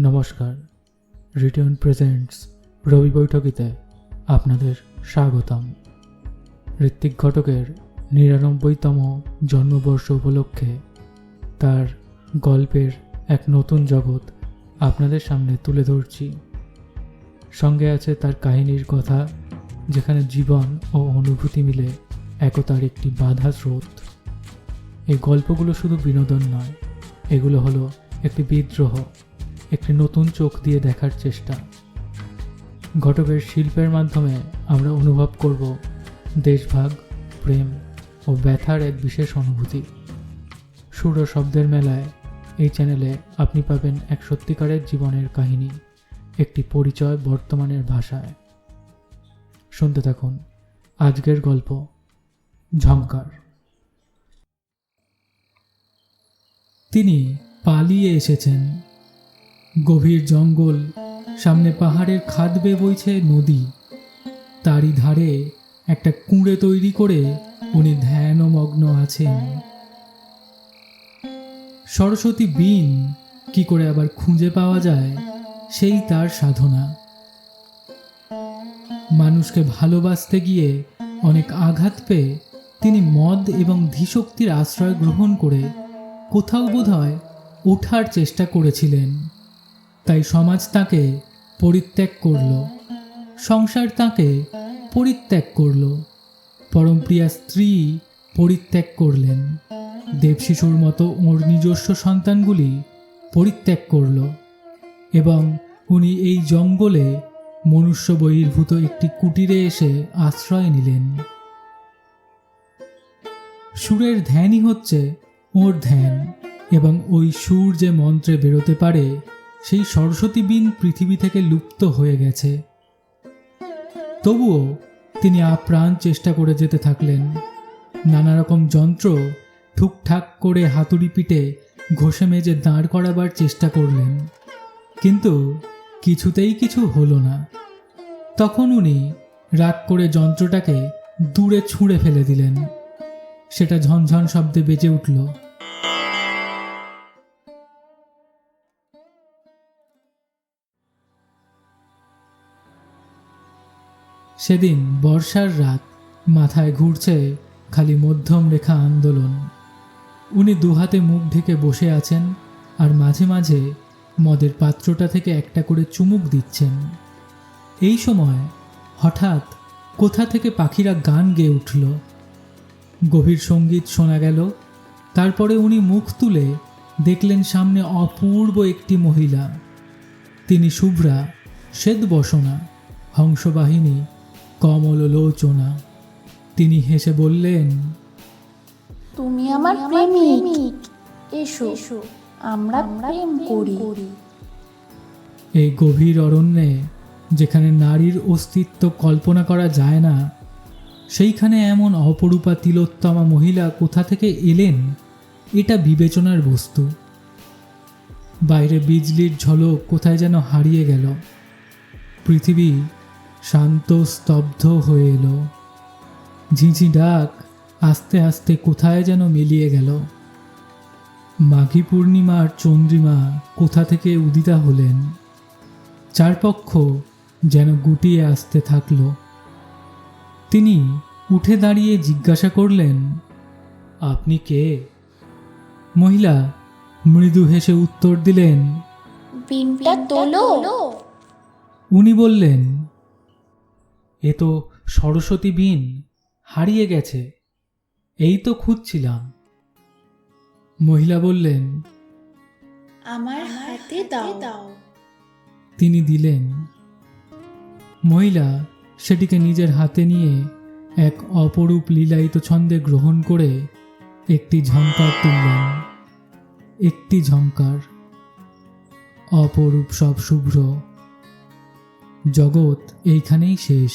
নমস্কার। Return presents রবি বৈঠকিতে আপনাদের স্বাগতম। ঋত্বিক ঘটকের নিরানব্বইতম জন্মবর্ষ উপলক্ষে তার গল্পের এক নতুন জগৎ আপনাদের সামনে তুলে ধরছি। সঙ্গে আছে তার কাহিনীর কথা, যেখানে জীবন ও অনুভূতি মিলে একতার একটি বাধা স্রোত। এই গল্পগুলো শুধু বিনোদন নয়, এগুলো হলো একটি বিদ্রোহ। একটি নতুন চোখ দিয়ে দেখার চেষ্টা। ঘটকের শিল্পের মাধ্যমে আমরা অনুভব করব দেশভাগ, প্রেম ও ব্যথার এক বিশেষ অনুভূতি। সুর শব্দের মেলায় এই চ্যানেলে আপনি পাবেন এক সত্যিকারের জীবনের কাহিনী, একটি পরিচয় বর্তমানের ভাষায়। শুনতে থাকুন আজকের গল্প ঝঙ্কার তিনি পালিয়ে এসেছেন গভীর জঙ্গল, সামনে পাহাড়ের খাদ বেয়ে বইছে নদী। তারই ধারে একটা কুঁড়ে তৈরি করে উনি ধ্যানমগ্ন আছেন। সরস্বতী বিন কি করে আবার খুঁজে পাওয়া যায়, সেই তার সাধনা। মানুষকে ভালোবাসতে গিয়ে অনেক আঘাত পেয়ে তিনি মদ এবং ধীশক্তির আশ্রয় গ্রহণ করে কোথাও বোধহয় ওঠার চেষ্টা করেছিলেন। তাই সমাজ তাকে পরিত্যাগ করল। সংসার তাকে পরিত্যাগ করল। পরমপ্রিয়া স্ত্রী পরিত্যাগ করলেন। দেবশিশুর মতো ওর নিজস্ব সন্তানগুলি পরিত্যাগ করল এবং উনি এই জঙ্গলে মনুষ্য বহির্ভূত একটি কুটিরে এসে আশ্রয় নিলেন। সুরের ধ্যানই হচ্ছে ওর ধ্যান এবং ওই সুর যে মন্ত্রে বেরোতে পারে সেই সরস্বতী বিন পৃথিবী থেকে লুপ্ত হয়ে গেছে। তবুও তিনি আপ্রাণ চেষ্টা করে যেতে থাকলেন। নানা রকম যন্ত্র ঠুকঠাক করে হাতুড়ি পিটে ঘষে মেজে দাঁড় করাবার চেষ্টা করলেন। কিন্তু কিছুতেই কিছু হলো না। তখন উনি রাগ করে যন্ত্রটাকে দূরে ছুঁড়ে ফেলে দিলেন। সেটা ঝনঝন শব্দে বেজে উঠল। সেদিন বর্ষার রাত মাথায় ঘুরছে খালি মধ্যম রেখা আন্দোলন। উনি দুহাতে মুখ ঢেকে বসে আছেন আর মাঝে মাঝে মদের পাত্রটা থেকে একটা করে চুমুক দিচ্ছেন। এই সময় হঠাৎ কোথা থেকে পাখিরা গান গেয়ে উঠল। গভীর সংগীত শোনা গেল। তারপরে উনি মুখ তুলে দেখলেন সামনে অপূর্ব একটি মহিলা। তিনি শুভ্রা শ্বেত বসনা হংসবাহিনী কমললোচনা তিনি হেসে বললেন তুমি আমার প্রেমিক। এসো আমরা প্রেম করি। এই গভীর অরণ্যে যেখানে নারীর অস্তিত্ব কল্পনা করা যায় না সেইখানে এমন অপরূপা তিলোত্তমা মহিলা কোথা থেকে এলেন এটা বিবেচনার বস্তু। বাইরে বিজলির ঝলক কোথায় যেন হারিয়ে গেল। পৃথিবী শান্ত স্তব্ধ হয়ে এলো। ঝিঁঝি ডাক আস্তে আস্তে কোথায় যেন মিলিয়ে গেল। মাঘী পূর্ণিমার চন্দ্রিমা কোথা থেকে উদিতা হলেন? চারপক্ষ যেন গুটিয়ে আসতে থাকল। তিনি উঠে দাঁড়িয়ে জিজ্ঞাসা করলেন আপনি কে? মহিলা মৃদু হেসে উত্তর দিলেন উনি বললেন এ তো সরস্বতী বিন হারিয়ে গেছে। এই তো খুঁজছিলাম। মহিলা বললেন আমার হাতে দাও। তিনি দিলেন। মহিলা সেটিকে নিজের হাতে নিয়ে এক অপরূপ লীলায়িত ছন্দে গ্রহণ করে একটি ঝঙ্কার তুললেন। একটি ঝঙ্কার অপরূপ সব শুভ্র। জগৎ এইখানেই শেষ।